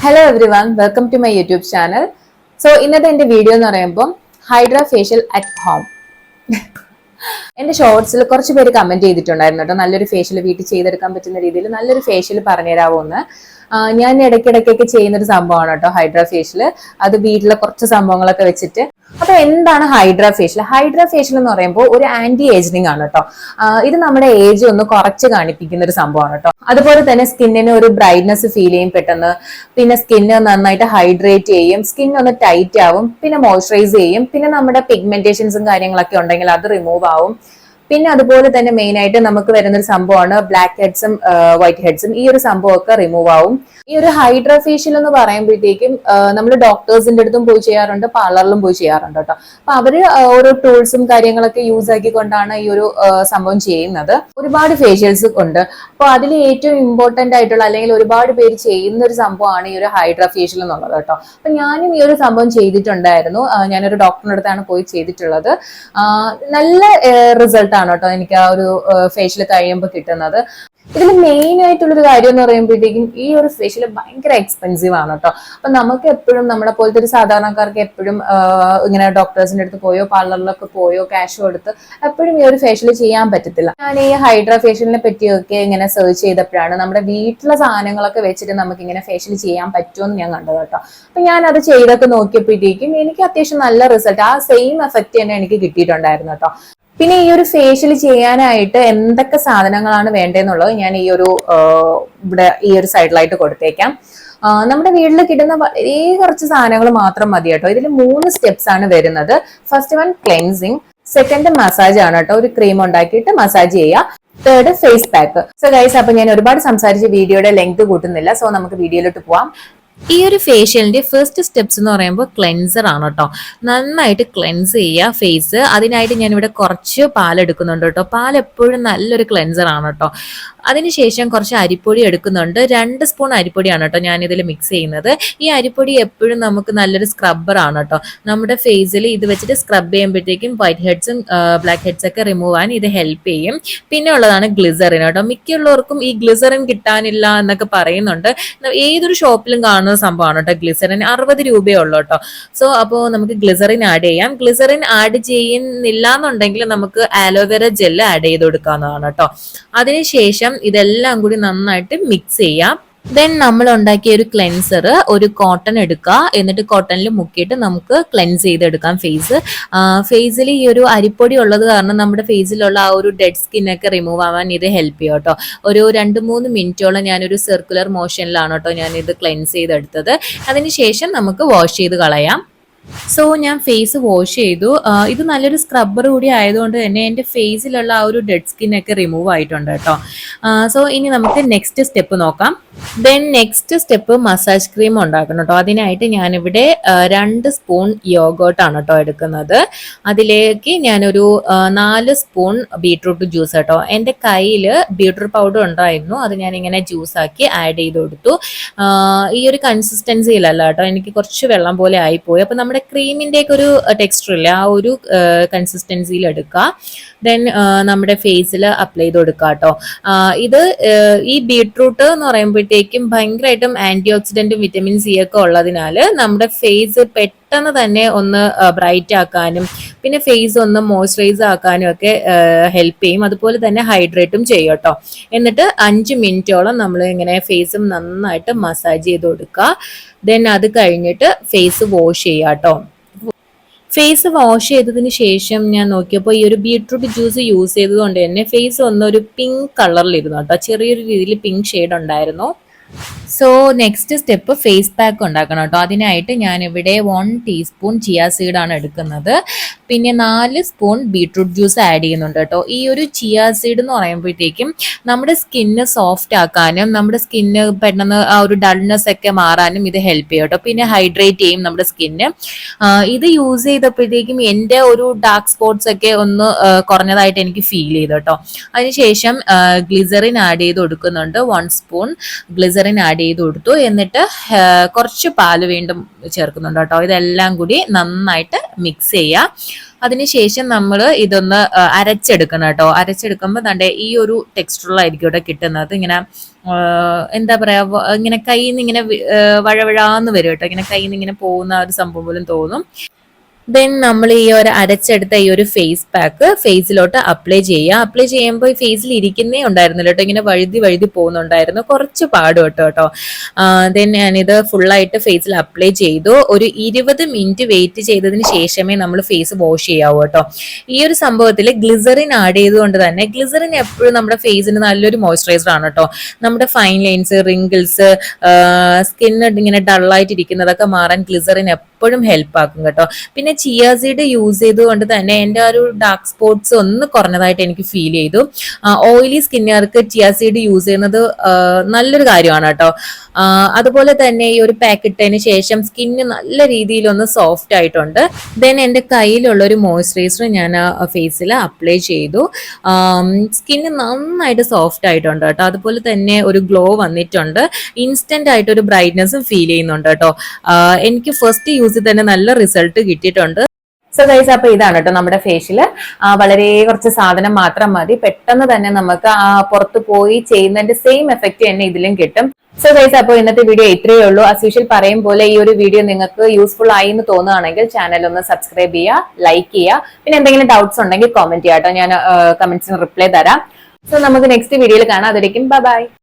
Hello everyone welcome to my YouTube channel so ഇന്നത്തെ എന്റെ video എന്ന് പറയുമ്പോൾ ഹൈഡ്രാ ഫേഷ്യൽ അറ്റ് ഹോം എന്റെ ഷോർട്സിൽ കുറച്ച് പേര് കമന്റ് ചെയ്തിട്ടുണ്ടായിരുന്നു കേട്ടോ. നല്ലൊരു ഫേഷ്യൽ വീട്ടിൽ ചെയ്തെടുക്കാൻ പറ്റുന്ന രീതിയിൽ നല്ലൊരു ഫേഷ്യൽ പറഞ്ഞുതരാമോ എന്ന് ഞാൻ ഇടയ്ക്കിടയ്ക്കൊക്കെ ചെയ്യുന്നൊരു സംഭവമാണ് കേട്ടോ ഹൈഡ്രാ ഫേഷ്യൽ അത് വീട്ടിലെ കുറച്ച് സംഭവങ്ങളൊക്കെ വെച്ചിട്ട്. അപ്പൊ എന്താണ് ഹൈഡ്രാ ഫേഷ്യൽ ഹൈഡ്രാ ഫേഷ്യൽ എന്ന് പറയുമ്പോൾ ഒരു ആന്റി ഏജിങ് ആണ് കേട്ടോ. ഇത് നമ്മുടെ ഏജ് ഒന്ന് കുറച്ച് കാണിപ്പിക്കുന്ന ഒരു സംഭവമാണ് കേട്ടോ. അതുപോലെ തന്നെ സ്കിന്നിന് ഒരു ബ്രൈറ്റ്നസ് ഫീൽ ചെയ്യും പെട്ടെന്ന്. പിന്നെ സ്കിന്ന് നന്നായിട്ട് ഹൈഡ്രേറ്റ് ചെയ്യും സ്കിൻ ഒന്ന് ടൈറ്റ് ആവും പിന്നെ മോയ്സ്ചറൈസ് ചെയ്യും പിന്നെ നമ്മുടെ പിഗ്മെന്റേഷൻസും കാര്യങ്ങളൊക്കെ ഉണ്ടെങ്കിൽ അത് റിമൂവ് ആവും പിന്നെ അതുപോലെ തന്നെ മെയിൻ ആയിട്ട് നമുക്ക് വരുന്ന ഒരു സംഭവമാണ് ബ്ലാക്ക് ഹെഡ്സും വൈറ്റ് ഹെഡ്സും ഈ ഒരു സംഭവമൊക്കെ റിമൂവ് ആവും. ഈ ഒരു ഹൈഡ്ര ഫേഷ്യൽ എന്ന് പറയുമ്പോഴത്തേക്കും നമ്മൾ ഡോക്ടേഴ്സിന്റെ അടുത്തും പോയി ചെയ്യാറുണ്ട് പാർലറിലും പോയി ചെയ്യാറുണ്ട് കേട്ടോ. അപ്പൊ അവർ ഓരോ ടൂൾസും കാര്യങ്ങളൊക്കെ യൂസ് ആക്കിക്കൊണ്ടാണ് ഈ ഒരു സംഭവം ചെയ്യുന്നത്. ഒരുപാട് ഫേഷ്യൽസ് ഉണ്ട്. അപ്പൊ അതിൽ ഏറ്റവും ഇമ്പോർട്ടന്റ് ആയിട്ടുള്ള അല്ലെങ്കിൽ ഒരുപാട് പേര് ചെയ്യുന്ന ഒരു സംഭവമാണ് ഈ ഒരു ഹൈഡ്ര ഫേഷ്യൽ എന്നുള്ളത് കേട്ടോ. അപ്പൊ ഞാനും ഈ ഒരു സംഭവം ചെയ്തിട്ടുണ്ടായിരുന്നു. ഞാനൊരു ഡോക്ടറിനടുത്താണ് പോയി ചെയ്തിട്ടുള്ളത്. നല്ല റിസൾട്ട് ആണ് കേട്ടോ എനിക്ക് ആ ഒരു ഫേഷ്യൽ കഴിയുമ്പോൾ കിട്ടുന്നത്. ഇതിൽ മെയിൻ ആയിട്ടുള്ളൊരു കാര്യം എന്ന് പറയുമ്പോഴത്തേക്കും ഈ ഒരു ഫേഷ്യൽ ഭയങ്കര എക്സ്പെൻസീവ് ആണ് കേട്ടോ. അപ്പൊ നമുക്ക് എപ്പോഴും നമ്മളെ പോലത്തെ ഒരു സാധാരണക്കാർക്ക് എപ്പോഴും ഇങ്ങനെ ഡോക്ടേഴ്സിന്റെ അടുത്ത് പോയോ പാർലറിലൊക്കെ പോയോ ക്യാഷ് കൊടുത്ത് എപ്പോഴും ഈ ഒരു ഫേഷ്യൽ ചെയ്യാൻ പറ്റത്തില്ല. ഞാൻ ഈ ഹൈഡ്ര ഫേഷ്യലിനെ പറ്റിയൊക്കെ ഇങ്ങനെ സെർച്ച് ചെയ്തപ്പോഴാണ് നമ്മുടെ വീട്ടിലെ സാധനങ്ങളൊക്കെ വെച്ചിട്ട് നമുക്ക് ഇങ്ങനെ ഫേഷ്യൽ ചെയ്യാൻ പറ്റുമെന്ന് ഞാൻ കണ്ടത് കേട്ടോ. അപ്പൊ ഞാൻ അത് ചെയ്തൊക്കെ നോക്കിയപ്പോഴത്തേക്കും എനിക്ക് അത്യാവശ്യം നല്ല റിസൾട്ട് ആ സെയിം എഫക്റ്റ് തന്നെ എനിക്ക് കിട്ടിയിട്ടുണ്ടായിരുന്നു കേട്ടോ. പിന്നെ ഈ ഒരു ഫേഷ്യൽ ചെയ്യാനായിട്ട് എന്തൊക്കെ സാധനങ്ങളാണ് വേണ്ടതെന്നുള്ളത് ഞാൻ ഈ ഒരു ഇവിടെ ഈ ഒരു സൈഡിലായിട്ട് കൊടുത്തേക്കാം. നമ്മുടെ വീട്ടിൽ കിട്ടുന്ന വളരെ കുറച്ച് സാധനങ്ങൾ മാത്രം മതി കേട്ടോ. ഇതിൽ മൂന്ന് സ്റ്റെപ്സ് ആണ് വരുന്നത്. First one cleansing second massage ആണ് കേട്ടോ. ഒരു ക്രീം ഉണ്ടാക്കിയിട്ട് മസാജ് ചെയ്യുക. Third face pack so guys അപ്പൊ ഞാൻ ഒരുപാട് സംസാരിച്ച് വീഡിയോയുടെ ലെങ്ത് കൂട്ടുന്നില്ല. സോ നമുക്ക് വീഡിയോയിലോട്ട് പോവാം. ഈ ഒരു ഫേഷ്യലിന്റെ ഫസ്റ്റ് സ്റ്റെപ്സ് എന്ന് പറയുമ്പോൾ ക്ലെൻസർ ആണ് കേട്ടോ. നന്നായിട്ട് ക്ലെൻസ് ചെയ്യുക ഫേസ് അതിനായിട്ട് ഞാനിവിടെ കുറച്ച് പാൽ എടുക്കുന്നുണ്ട് കേട്ടോ. പാൽ എപ്പോഴും നല്ലൊരു ക്ലെൻസർ ആണ് കേട്ടോ. അതിനുശേഷം കുറച്ച് അരിപ്പൊടി എടുക്കുന്നുണ്ട്. രണ്ട് സ്പൂൺ അരിപ്പൊടിയാണ് കേട്ടോ ഞാനിതിൽ മിക്സ് ചെയ്യുന്നത്. ഈ അരിപ്പൊടി എപ്പോഴും നമുക്ക് നല്ലൊരു സ്ക്രബ്ബർ ആണ് കേട്ടോ. നമ്മുടെ ഫേസിൽ ഇത് വെച്ചിട്ട് സ്ക്രബ് ചെയ്യുമ്പോഴത്തേക്കും വൈറ്റ് ഹെഡ്സും ബ്ലാക്ക് ഹെഡ്സ് ഒക്കെ റിമൂവ് ആൻ ഇത് ഹെൽപ്പ് ചെയ്യും. പിന്നെ ഉള്ളതാണ് ഗ്ലിസറിൻ കേട്ടോ. മിക്കുള്ളവർക്കും ഈ ഗ്ലിസറിൻ കിട്ടാനില്ല എന്നൊക്കെ പറയുന്നുണ്ട്. ഏതൊരു ഷോപ്പിലും കാണുന്ന സംഭവമാണ് കേട്ടോ. ഗ്ലിസറിൻ അറുപത് രൂപയേ ഉള്ളൂ കേട്ടോ. സോ അപ്പോൾ നമുക്ക് ഗ്ലിസറിൻ ആഡ് ചെയ്യാം. ഗ്ലിസറിൻ ആഡ് ചെയ്യുന്നില്ല എന്നുണ്ടെങ്കിൽ നമുക്ക് ആലോവേര ജെല്ല് ആഡ് ചെയ്ത് കൊടുക്കാവുന്നതാണ് കേട്ടോ. അതിനുശേഷം ഇതെല്ലാം കൂടി നന്നായിട്ട് മിക്സ് ചെയ്യാം. ദെൻ നമ്മൾ ഉണ്ടാക്കിയ ഒരു ക്ലെൻസർ ഒരു കോട്ടൺ എടുക്കുക. എന്നിട്ട് കോട്ടണിൽ മുക്കിയിട്ട് നമുക്ക് ക്ലെൻസ് ചെയ്തെടുക്കാം ഫേസ് ഫേസിൽ ഈ ഒരു അരിപ്പൊടി ഉള്ളത് കാരണം നമ്മുടെ ഫേസിലുള്ള ആ ഒരു ഡെഡ് സ്കിന്നൊക്കെ റിമൂവ് ആവാൻ ഇത് ഹെൽപ്പ് ചെയ്യും കേട്ടോ. ഒരു രണ്ട് മൂന്ന് മിനിറ്റോളം ഞാനൊരു സർക്കുലർ മോഷനിലാണ് കേട്ടോ ഞാൻ ഇത് ക്ലെൻസ് ചെയ്തെടുത്തത് അതിനുശേഷം നമുക്ക് വാഷ് ചെയ്ത് കളയാം. സോ ഞാൻ ഫേസ് വാഷ് ചെയ്തു. ഇത് നല്ലൊരു സ്ക്രബ്ബർ കൂടി ആയതുകൊണ്ട് തന്നെ എന്റെ ഫേസിലുള്ള ആ ഒരു ഡെഡ് സ്കിന്നൊക്കെ റിമൂവ് ആയിട്ടുണ്ട് കേട്ടോ. സോ ഇനി നമുക്ക് നെക്സ്റ്റ് സ്റ്റെപ്പ് നോക്കാം. Then next step massage cream ഉണ്ടാക്കണം കേട്ടോ അതിനായിട്ട് ഞാനിവിടെ രണ്ട് സ്പൂൺ യോഗോട്ടാണ് കേട്ടോ എടുക്കുന്നത്. അതിലേക്ക് ഞാനൊരു നാല് സ്പൂൺ ബീട്രൂട്ട് ജ്യൂസ് കേട്ടോ എന്റെ കയ്യിൽ ബീട്രൂട്ട് പൗഡർ ഉണ്ടായിരുന്നു. അത് ഞാനിങ്ങനെ ജ്യൂസാക്കി ആഡ് ചെയ്ത് കൊടുത്തു. ഈ ഒരു കൺസിസ്റ്റൻസിയിലല്ല കേട്ടോ എനിക്ക് കുറച്ച് വെള്ളം പോലെ ആയിപ്പോയി. അപ്പോൾ നമ്മുടെ ക്രീമിന്റെയൊക്കെ ഒരു ടെക്സ്ചർ ഇല്ല? ആ ഒരു കൺസിസ്റ്റൻസിയിൽ എടുക്കുക ദെൻ നമ്മുടെ ഫേസിൽ അപ്ലൈ ചെയ്ത് കൊടുക്കുക കേട്ടോ ഇത് ഈ ബീട്രൂട്ട് എന്ന് പറയുമ്പോഴത്തേക്കും ഭയങ്കരമായിട്ടും ആന്റി ഓക്സിഡന്റും വിറ്റമിൻ സി ഒക്കെ ഉള്ളതിനാൽ നമ്മുടെ ഫേസ് പെട്ടെന്ന് തന്നെ ഒന്ന് ബ്രൈറ്റ് ആക്കാനും പിന്നെ ഫേസ് ഒന്ന് മോയ്സ്ചറൈസ് ആക്കാനും ഒക്കെ ഹെൽപ്പ് ചെയ്യും. അതുപോലെ തന്നെ ഹൈഡ്രേറ്റും ചെയ്യും കേട്ടോ. എന്നിട്ട് അഞ്ച് മിനിറ്റോളം നമ്മൾ ഇങ്ങനെ ഫേസും നന്നായിട്ട് മസാജ് ചെയ്ത് കൊടുക്കുക. ദെൻ അത് കഴിഞ്ഞിട്ട് ഫേസ് വാഷ് ചെയ്യുക കേട്ടോ. ഫേസ് വാഷ് ചെയ്തതിന് ശേഷം ഞാൻ നോക്കിയപ്പോൾ ഈ ഒരു ബീട്രൂട്ട് ജ്യൂസ് യൂസ് ചെയ്തതുകൊണ്ട് തന്നെ ഫേസ് ഒന്നൊരു പിങ്ക് കളറിലിരുന്നു കേട്ടോ. ചെറിയൊരു രീതിയിൽ പിങ്ക് ഷെയ്ഡ് ഉണ്ടായിരുന്നു. So next step face pack ഉണ്ടാക്കണം കേട്ടോ. അതിനായിട്ട് ഞാനിവിടെ വൺ ടീസ്പൂൺ ചിയ സീഡാണ് എടുക്കുന്നത്. പിന്നെ നാല് സ്പൂൺ ബീട്രൂട്ട് ജ്യൂസ് ആഡ് ചെയ്യുന്നുണ്ട് കേട്ടോ. ഈ ഒരു ചിയ സീഡ് എന്ന് പറയുമ്പോഴത്തേക്കും നമ്മുടെ സ്കിന്ന് സോഫ്റ്റ് ആക്കാനും നമ്മുടെ സ്കിന്ന് പെട്ടെന്ന് ആ ഒരു ഡൾനെസ് ഒക്കെ മാറാനും ഇത് ഹെൽപ്പ് ചെയ്യും കേട്ടോ. പിന്നെ ഹൈഡ്രേറ്റ് ചെയ്യും നമ്മുടെ സ്കിന്ന് ഇത് യൂസ് ചെയ്തപ്പോഴത്തേക്കും എന്റെ ഒരു ഡാർക്ക് സ്പോട്ട്സ് ഒക്കെ ഒന്ന് കുറഞ്ഞതായിട്ട് എനിക്ക് ഫീൽ ചെയ്തു കേട്ടോ. അതിനുശേഷം ഗ്ലിസറിൻ ആഡ് ചെയ്ത് കൊടുക്കുന്നുണ്ട്. വൺ സ്പൂൺ ഗ്ലിസറിൻ ആഡ് ചെയ്ത് കൊടുത്തു. എന്നിട്ട് കുറച്ച് പാൽ വീണ്ടും ചേർക്കുന്നുണ്ട് കേട്ടോ. ഇതെല്ലാം കൂടി നന്നായിട്ട് മിക്സ് ചെയ്യുക അതിനുശേഷം നമ്മൾ ഇതൊന്ന് അരച്ചെടുക്കണം കേട്ടോ. അരച്ചെടുക്കുമ്പോൾ തന്റെ ഈ ഒരു ടെക്സ്ചറിലായിരിക്കും ഇവിടെ കിട്ടുന്നത്. ഇങ്ങനെ എന്താ പറയുക ഇങ്ങനെ കയ്യിൽ നിന്ന് ഇങ്ങനെ വഴവഴാന്ന് വരും കേട്ടോ. ഇങ്ങനെ കയ്യിൽ നിന്ന് ഇങ്ങനെ പോകുന്ന ഒരു സംഭവം പോലും തോന്നും. ദെൻ നമ്മൾ ഈ ഒരു അരച്ചെടുത്ത ഈ ഒരു ഫേസ് പാക്ക് ഫേസിലോട്ട് അപ്ലൈ ചെയ്യുക അപ്ലൈ ചെയ്യുമ്പോൾ ഈ ഫേസിൽ ഇരിക്കുന്നേ ഉണ്ടായിരുന്നില്ല കേട്ടോ. ഇങ്ങനെ വഴുതി വഴുതി പോകുന്നുണ്ടായിരുന്നു. കുറച്ച് പാടും കേട്ടോ കേട്ടോ. ദെൻ ഞാനിത് ഫുള്ളായിട്ട് ഫേസിൽ അപ്ലൈ ചെയ്തു. ഒരു ഇരുപത് മിനിറ്റ് വെയിറ്റ് ചെയ്തതിന് ശേഷമേ നമ്മൾ ഫേസ് വാഷ് ചെയ്യാവൂ കേട്ടോ. ഈ ഒരു സംഭവത്തിൽ ഗ്ലിസറിൻ ആഡ് ചെയ്തുകൊണ്ട് തന്നെ ഗ്ലിസറിൻ എപ്പോഴും നമ്മുടെ ഫേസിന് നല്ലൊരു മോയ്സ്ചറൈസർ ആണ് കേട്ടോ. നമ്മുടെ ഫൈൻ ലൈൻസ് റിങ്കിൾസ് സ്കിന്ന് ഇങ്ങനെ മാറാൻ ഗ്ലിസറിൻ എപ്പോഴും ഹെൽപ്പ് ആക്കും കേട്ടോ. പിന്നെ ചിയ സീഡ് യൂസ് ചെയ്തുകൊണ്ട് തന്നെ എന്റെ ഒരു ഡാർക്ക് സ്പോട്ട്സ് ഒന്ന് കുറഞ്ഞതായിട്ട് എനിക്ക് ഫീൽ ചെയ്തു. ഓയിലി സ്കിന്നുകാർക്ക് ചിയ സീഡ് യൂസ് ചെയ്യുന്നത് നല്ലൊരു കാര്യമാണ് കേട്ടോ. അതുപോലെ തന്നെ ഈ ഒരു പാക്ക് ഇട്ടതിന് ശേഷം സ്കിന്ന് നല്ല രീതിയിൽ ഒന്ന് സോഫ്റ്റ് ആയിട്ടുണ്ട്. ദെൻ എന്റെ കയ്യിലുള്ള ഒരു മോയ്സ്ചറൈസർ ഞാൻ ഫേസിൽ അപ്ലൈ ചെയ്തു. സ്കിന്ന് നന്നായിട്ട് സോഫ്റ്റ് ആയിട്ടുണ്ട് കേട്ടോ. അതുപോലെ തന്നെ ഒരു ഗ്ലോ വന്നിട്ടുണ്ട്. ഇൻസ്റ്റന്റ് ആയിട്ട് ഒരു ബ്രൈറ്റ്നസ്സും ഫീൽ ചെയ്യുന്നുണ്ട് കേട്ടോ. എനിക്ക് ഫസ്റ്റ് യൂസിൽ തന്നെ നല്ല റിസൾട്ട് കിട്ടിയിട്ടുണ്ട്. സോ ഗൈസ് അപ്പൊ ഇതാണ് കേട്ടോ നമ്മുടെ ഫേഷ്യൽ വളരെ കുറച്ച് സാധനം മാത്രം മതി. പെട്ടെന്ന് തന്നെ നമുക്ക് ആ പുറത്ത് പോയി ചെയ്യുന്നതിന്റെ സെയിം എഫക്റ്റ് തന്നെ ഇതിലും കിട്ടും. സോ ഗൈസ് അപ്പോൾ ഇന്നത്തെ വീഡിയോ ഇത്രയേ ഉള്ളൂ. അസ് യൂഷ്വൽ പറയും പോലെ ഈ ഒരു വീഡിയോ നിങ്ങൾക്ക് യൂസ്ഫുൾ ആയി എന്ന് തോന്നുകയാണെങ്കിൽ ചാനൽ ഒന്ന് സബ്സ്ക്രൈബ് ചെയ്യുക ലൈക്ക് ചെയ്യുക. പിന്നെ എന്തെങ്കിലും ഡൗട്ട്സ് ഉണ്ടെങ്കിൽ കോമെന്റ് ചെയ്യാം കേട്ടോ. ഞാൻ കമന്റ്സിന് റിപ്ലൈ തരാം. സോ നമുക്ക് നെക്സ്റ്റ് വീഡിയോയിൽ കാണാം. അതിരിക്കും ബൈ